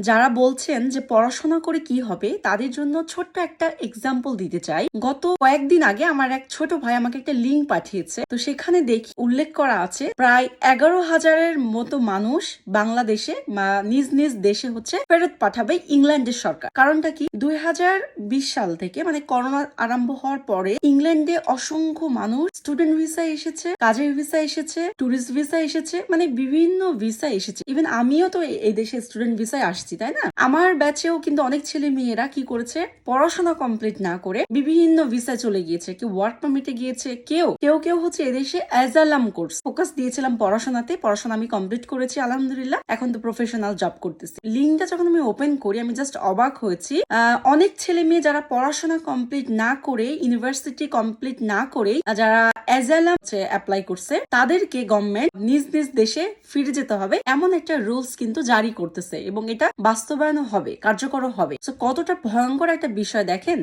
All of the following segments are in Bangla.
যারা বলছেন যে পড়াশোনা করে কি হবে, তাদের জন্য ছোট্ট একটা এক্সাম্পল দিতে চাই। গত কয়েকদিন আগে আমার এক ছোট ভাই আমাকে একটা লিঙ্ক পাঠিয়েছে। তো সেখানে দেখি, উল্লেখ করা আছে, প্রায় এগারো হাজারের মতো মানুষ বাংলাদেশে বা নিজ নিজ দেশে হচ্ছে ফেরত পাঠাবে ইংল্যান্ডের সরকার। কারণটা কি? দুই হাজার বিশ সাল থেকে মানে করোনা আরম্ভ হওয়ার পরে ইংল্যান্ডে অসংখ্য মানুষ স্টুডেন্ট ভিসা এসেছে, কাজের ভিসা এসেছে টুরিস্ট ভিসা এসেছে মানে বিভিন্ন ভিসা এসেছে। ইভেন আমিও তো এই- এই দেশে স্টুডেন্ট ভিসায় আসছি। তাই না? আমার ব্যাচেও কিন্তু অনেক ছেলে মেয়েরা কি করেছে? পড়াশোনা কমপ্লিট না করে বিভিন্ন ভিসা চলে গিয়েছে, কেউ ওয়ার্ক পারমিটে গিয়েছে, কেউ কেউ কেউ হচ্ছে এদেশে অ্যাজালাম কোর্স ফোকাস দিয়েছিলাম পড়াশোনাতে, পড়াশোনা আমি কমপ্লিট করেছি, আলহামদুলিল্লাহ। এখন তো প্রফেশনাল জব করতেছি। লিঙ্কটা যখন আমি ওপেন করি, আমি জাস্ট অবাক হয়েছি। অনেক ছেলে মেয়ে যারা পড়াশোনা কমপ্লিট না করে ইউনিভার্সিটি কমপ্লিট না করে যারা অ্যাজালাম অ্যাপ্লাই করছে, তাদেরকে গভর্নমেন্ট নিজ নিজ দেশে ফিরে যেতে হবে। এমন একটা রুলস কিন্তু জারি করতেছে এবং এটা বাস্তবায়ন হবে কার্যকর হবে। তো কতটা ভয়ঙ্কর একটা বিষয় দেখেন।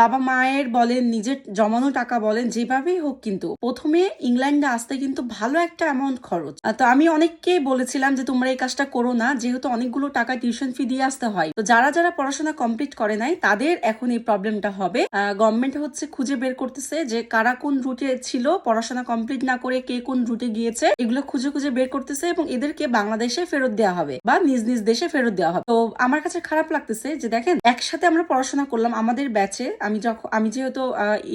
বাবা মায়ের বলেন, নিজের জমানো টাকা বলেন, যেভাবেই হোক কিন্তু প্রথমে ইংল্যান্ডে আসতে কিন্তু ভালো একটা অ্যামাউন্ট খরচ। তো আমি অনেককে বলেছিলাম যে, তোমরা এই কাজটা করো না, যেহেতু অনেকগুলো টাকা টিউশন ফি দিয়ে আসতে হয়। তো যারা যারা পড়াশোনা কমপ্লিট করে নাই, তাদের এখন এই প্রবলেমটা হবে। গভর্নমেন্ট হচ্ছে খুঁজে বের করতেছে যে কারা কোন রুটে ছিল পড়াশোনা কমপ্লিট না করে কে কোন রুটে গিয়েছে, এগুলো খুঁজে খুঁজে বের করতেছে এবং এদেরকে বাংলাদেশে ফেরত দেওয়া হবে বা নিজ নিজ দেশে ফেরত দেওয়া হবে। তো আমার কাছে খারাপ লাগতেছে যে দেখেন, একসাথে আমরা পড়াশোনা করলাম আমাদের ব্যাচে আমি যখন আমি যেহেতু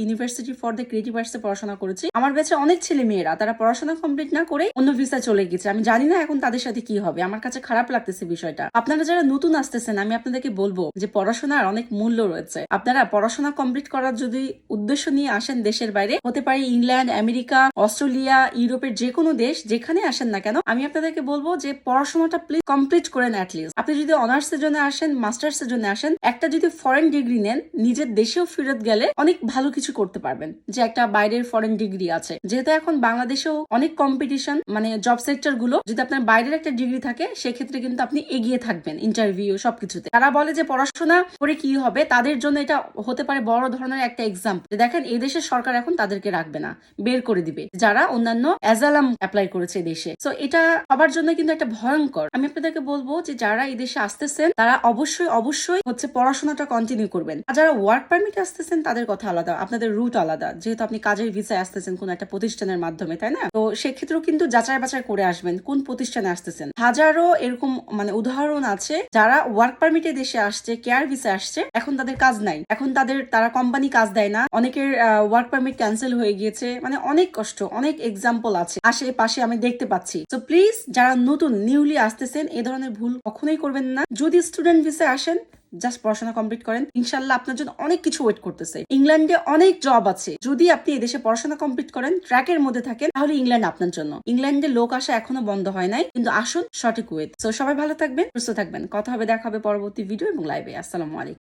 ইউনিভার্সিটি ফর দ্য ক্রিয়েটিভ আর্টসে পড়াশোনা করেছি, আমার ব্যাচে অনেক ছেলে মেয়েরা তারা পড়াশোনা কমপ্লিট না করে অন্য ভিসা চলে গেছে। আমি জানি না এখন তাদের সাথে কি হবে, আমার কাছে খারাপ লাগতেছে বিষয়টা। আপনারা যারা নতুন আসতেছেন, আমি আপনাদেরকে বলব যে পড়াশোনার অনেক মূল্য রয়েছে। আপনারা পড়াশোনা কমপ্লিট করার যদি উদ্দেশ্য নিয়ে আসেন দেশের বাইরে, হতে পারে ইংল্যান্ড আমেরিকা, অস্ট্রেলিয়া, ইউরোপের যে কোনো দেশ যেখানে আসেন না কেন, আমি আপনাদেরকে বলব যে পড়াশোনাটা প্লিজ কমপ্লিট করেন অ্যাটলিস্ট আপনি যদি অনার্স এর জন্য আসেন মাস্টার্স এর জন্য আসেন, একটা যদি ফরেন ডিগ্রি নেন, নিজের দেশেও ফেরত গেলে অনেক ভালো কিছু করতে পারবেন, যে একটা বাইরের ফরেন ডিগ্রি আছে। যেহেতু এখন বাংলাদেশেও অনেক কম্পিটিশন মানে জব সেক্টরগুলো, যদি আপনার বাইরের একটা ডিগ্রি থাকে, সেক্ষেত্রে কিন্তু আপনি এগিয়ে থাকবেন ইন্টারভিউ সবকিছুতে। তারা বলে যে পড়াশোনা করে কি হবে, তাদের জন্য এটা হতে পারে বড় ধরনের একটা এক্সাম দেখেন এই দেশের সরকার এখন তাদেরকে রাখবে না। বের করে দিবে, যারা অন্যান্য অ্যাজালাম অ্যাপ্লাই করেছে দেশে। তো এটা সবার জন্য কিন্তু একটা ভয়ঙ্কর। আমি আপনাদেরকে বলব যে, যারা এই দেশে আসতেছেন, তারা অবশ্যই অবশ্যই হচ্ছে পড়াশোনাটা কন্টিনিউ করবেন। আর যারা ওয়ার্ক পারমিট আসতেছেন, তাদের কথা আলাদা, আপনাদের রুট আলাদা। যেহেতু আপনি কাজের ভিসায় আসতেছেন কোন একটা প্রতিষ্ঠানের মাধ্যমে, তাই না? তো সেক্ষেত্রেও কিন্তু যাচাই বাছাই করে আসবেন, কোন প্রতিষ্ঠানে আসতেছেন। হাজারো এরকম মানে উদাহরণ আছে, যারা ওয়ার্ক পারমিটে দেশে আসছে কেয়ার ভিসা আসছে, এখন তাদের কাজ নাই। এখন তাদের, তারা কোম্পানি কাজ দেয় না। অনেকের ওয়ার্ক পারমিট ক্যান্সেল হয়ে গিয়েছে মানে অনেক কষ্ট, অনেক এক্সাম্পল আছে। আশেপাশে আমি দেখতে পাচ্ছি। তো প্লিজ যারা নতুন নিউলি আসতেছেন, এ ধরনের ভুল কখনোই করবেন না। যদি স্টুডেন্ট ভিসা আসেন জাস্ট পড়াশোনা কমপ্লিট করেন, ইনশাল্লাহ আপনার জন্য অনেক কিছু ওয়েট করতেছে। ইংল্যান্ডে অনেক জব আছে। যদি আপনি এদেশে পড়াশোনা কমপ্লিট করেন, ট্র্যাকের মধ্যে থাকেন, তাহলে ইংল্যান্ড আপনার জন্য। ইংল্যান্ডে লোক আসা এখনও বন্ধ হয় নাই, কিন্তু আসুন সঠিক ওয়েট তো সবাই ভালো থাকবেন, সুস্থ থাকবেন। কথা হবে, দেখা হবে পরবর্তী ভিডিও এবং লাইভে আসসালামু আলাইকুম।